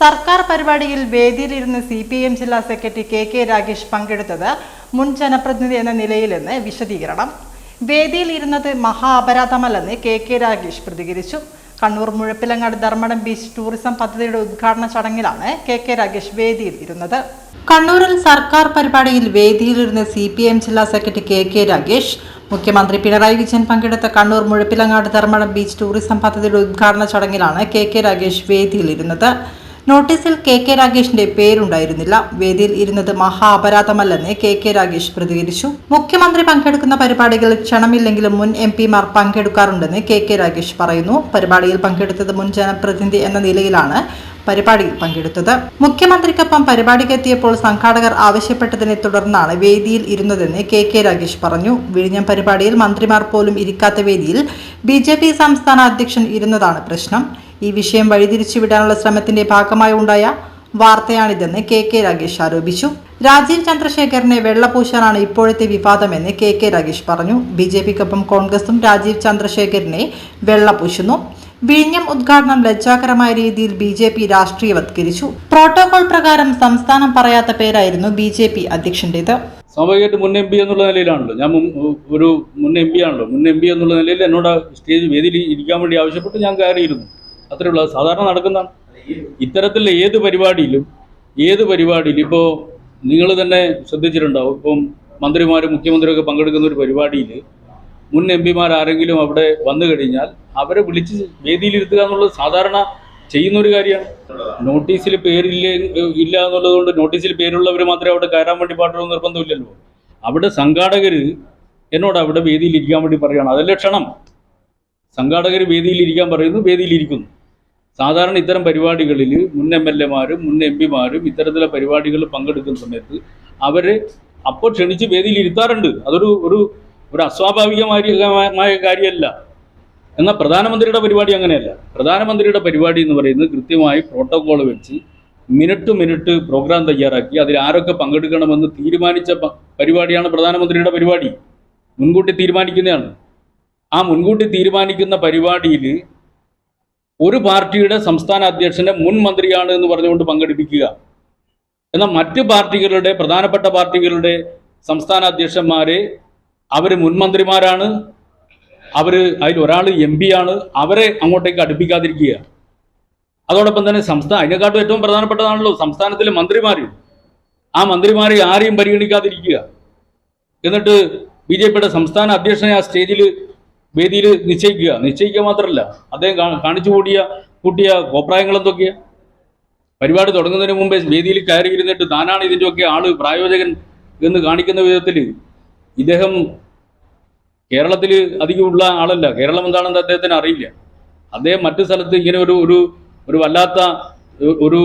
സർക്കാർ പരിപാടിയിൽ വേദിയിലിരുന്ന് സി പി എം ജില്ലാ സെക്രട്ടറി കെ കെ രാഗേഷ് പങ്കെടുത്തത് മുൻ ജനപ്രതിനിധി എന്ന നിലയിലെന്ന് വിശദീകരണം. വേദിയിലിരുന്നത് മഹാ അപരാധമല്ലെന്ന് കെ കെ രാഗേഷ് പ്രതികരിച്ചു. കണ്ണൂർ മുഴപ്പിലങ്ങാട് ധർമ്മടം ബീച്ച് ടൂറിസം പദ്ധതിയുടെ ഉദ്ഘാടന ചടങ്ങിലാണ് കെ കെ രാഗേഷ് വേദിയിൽ ഇരുന്നത് കണ്ണൂരിൽ സർക്കാർ പരിപാടിയിൽ വേദിയിലിരുന്ന് സി പി എം ജില്ലാ സെക്രട്ടറി കെ കെ രാഗേഷ് മുഖ്യമന്ത്രി പിണറായി വിജയൻ പങ്കെടുത്ത കണ്ണൂർ മുഴപ്പിലങ്ങാട് ധർമ്മടം ബീച്ച് ടൂറിസം പദ്ധതിയുടെ ഉദ്ഘാടന ചടങ്ങിലാണ് കെ കെ രാഗേഷ് വേദിയിലിരുന്നത്. നോട്ടീസിൽ കെ കെ രാഗേഷിന്റെ പേരുണ്ടായിരുന്നില്ല. വേദിയിൽ ഇരുന്നത് മഹാ അപരാധമല്ലെന്ന് കെ കെ രാഗേഷ് പ്രതികരിച്ചു. മുഖ്യമന്ത്രി പങ്കെടുക്കുന്ന പരിപാടികൾ ക്ഷണമില്ലെങ്കിലും മുൻ എം പിമാർ പങ്കെടുക്കാറുണ്ടെന്ന് കെ കെ രാഗേഷ് പറയുന്നു. പരിപാടിയിൽ പങ്കെടുത്തത് മുൻ ജനപ്രതിനിധി എന്ന നിലയിലാണ് പരിപാടിയിൽ പങ്കെടുത്തത്. മുഖ്യമന്ത്രിക്കൊപ്പം പരിപാടിക്കെത്തിയപ്പോൾ സംഘാടകർ ആവശ്യപ്പെട്ടതിനെ തുടർന്നാണ് വേദിയിൽ ഇരുന്നതെന്ന് കെ കെ രാഗേഷ് പറഞ്ഞു. വിഴിഞ്ഞം പരിപാടിയിൽ മന്ത്രിമാർ പോലും ഇരിക്കാത്ത വേദിയിൽ ബി ജെ പി സംസ്ഥാന അധ്യക്ഷൻ ഇരുന്നതാണ് പ്രശ്നം. ഈ വിഷയം വഴിതിരിച്ചുവിടാനുള്ള ശ്രമത്തിന്റെ ഭാഗമായി ഉണ്ടായ വാർത്തയാണിതെന്ന് കെ കെ രാഗേഷ് ആരോപിച്ചു. രാജീവ് ചന്ദ്രശേഖരനെ വെള്ളപൂശാനാണ് ഇപ്പോഴത്തെ വിവാദമെന്ന് കെ കെ രാഗേഷ് പറഞ്ഞു. ബി ജെ പിക്കൊപ്പം കോൺഗ്രസും രാജീവ് ചന്ദ്രശേഖരനെ വെള്ളപൂശുന്നു. വിഴിഞ്ഞം ഉദ്ഘാടനം ലജ്ജാകരമായ രീതിയിൽ ബി ജെ പി രാഷ്ട്രീയവത്കരിച്ചു. പ്രോട്ടോകോൾ പ്രകാരം സംസ്ഥാനം പറയാത്ത പേരായിരുന്നു ബി ജെ പി അധ്യക്ഷന്റേത് സ്വാഭാവികമായിട്ട് മുൻ എം പി എന്നുള്ള നിലയിലാണല്ലോ. ഞാൻ ഒരു മുൻ എം പി ആണല്ലോ. മുൻ എം പി എന്നുള്ള നിലയിൽ എന്നോട് സ്റ്റേജ് വേദിയിൽ ഇരിക്കാൻ വേണ്ടി ആവശ്യപ്പെട്ട് ഞാൻ കയറിയിരുന്നു. അത്രേ ഉള്ളൂ. സാധാരണ നടക്കുന്നതാണ്. ഇത്തരത്തിലുള്ള ഏത് പരിപാടിയിലും ഏത് പരിപാടിയിലും ഇപ്പോൾ നിങ്ങൾ തന്നെ ശ്രദ്ധിച്ചിട്ടുണ്ടാവും. ഇപ്പം മന്ത്രിമാരും മുഖ്യമന്ത്രിയൊക്കെ പങ്കെടുക്കുന്ന ഒരു പരിപാടിയിൽ മുൻ എം പിമാർ ആരെങ്കിലും അവിടെ വന്നു കഴിഞ്ഞാൽ അവരെ വിളിച്ച് വേദിയിലിരുത്തുക എന്നുള്ളത് സാധാരണ ചെയ്യുന്ന ഒരു കാര്യമാണ്. നോട്ടീസിൽ പേരില്ല ഇല്ല എന്നുള്ളത് കൊണ്ട് നോട്ടീസിൽ പേരുള്ളവർ മാത്രമേ അവിടെ കയറാൻ വേണ്ടി പാടുള്ളൂ നിർബന്ധമില്ലല്ലോ. അവിടെ സംഘാടകർ എന്നോട് അവിടെ വേദിയിൽ ഇരിക്കാൻ വേണ്ടി പറയുകയാണ്. അതല്ലേ ക്ഷണം? സംഘാടകർ വേദിയിൽ ഇരിക്കാൻ പറയുന്നു വേദിയിലിരിക്കുന്നു. സാധാരണ ഇത്തരം പരിപാടികളിൽ മുൻ എം എൽ എമാരും മുൻ എം പിമാരും ഇത്തരത്തിലെ പരിപാടികളിൽ പങ്കെടുക്കുന്ന സമയത്ത് അവരെ അപ്പോൾ ക്ഷണിച്ച് വേദിയിൽ ഇരുത്താറുണ്ട് അതൊരു ഒരു ഒരു അസ്വാഭാവികമായ കാര്യമല്ല. എന്നാൽ പ്രധാനമന്ത്രിയുടെ പരിപാടി അങ്ങനെയല്ല. പ്രധാനമന്ത്രിയുടെ പരിപാടി എന്ന് പറയുന്നത് കൃത്യമായി പ്രോട്ടോകോൾ വെച്ച് മിനിറ്റ് മിനിറ്റ് പ്രോഗ്രാം തയ്യാറാക്കി അതിൽ ആരൊക്കെ പങ്കെടുക്കണമെന്ന് തീരുമാനിച്ച പരിപാടിയാണ് പ്രധാനമന്ത്രിയുടെ പരിപാടി. മുൻകൂട്ടി തീരുമാനിക്കുന്നതാണ്. ആ മുൻകൂട്ടി തീരുമാനിക്കുന്ന പരിപാടിയിൽ ഒരു പാർട്ടിയുടെ സംസ്ഥാന അധ്യക്ഷനെ മുൻ മന്ത്രിയാണ് എന്ന് പറഞ്ഞുകൊണ്ട് പങ്കെടുപ്പിക്കുക. എന്നാൽ മറ്റ് പാർട്ടികളുടെ പ്രധാനപ്പെട്ട പാർട്ടികളുടെ സംസ്ഥാന അധ്യക്ഷന്മാരെ അവർ മുൻ മന്ത്രിമാരാണ്. അവർ അതിൽ ഒരാൾ എം പി ആണ് അവരെ അങ്ങോട്ടേക്ക് അടുപ്പിക്കാതിരിക്കുക. അതോടൊപ്പം തന്നെ സംസ്ഥാന അതിനെക്കാട്ടും ഏറ്റവും പ്രധാനപ്പെട്ടതാണല്ലോ സംസ്ഥാനത്തിലെ മന്ത്രിമാർ ആ മന്ത്രിമാരെ ആരെയും പരിഗണിക്കാതിരിക്കുക. എന്നിട്ട് ബി ജെ പിയുടെ സംസ്ഥാന അധ്യക്ഷനെ ആ സ്റ്റേജിൽ വേദിയിൽ നിശ്ചയിക്കുക. നിശ്ചയിക്കുക മാത്രമല്ല അദ്ദേഹം കാണിച്ചു കൂടിയ കൂട്ടിയ കോപ്രായങ്ങൾ എന്തൊക്കെയാ? പരിപാടി തുടങ്ങുന്നതിന് മുമ്പേ വേദിയിൽ കയറിയിരുന്നിട്ട് താനാണ് ഇതിന്റെയൊക്കെ ആൾ പ്രായോജകൻ എന്ന് കാണിക്കുന്ന വിധത്തിൽ ഇദ്ദേഹം കേരളത്തിൽ അധികമുള്ള ആളല്ല. കേരളം എന്താണെന്ന് അദ്ദേഹത്തിന് അറിയില്ല. അദ്ദേഹം മറ്റു സ്ഥലത്ത് ഇങ്ങനെ ഒരു ഒരു വല്ലാത്ത ഒരു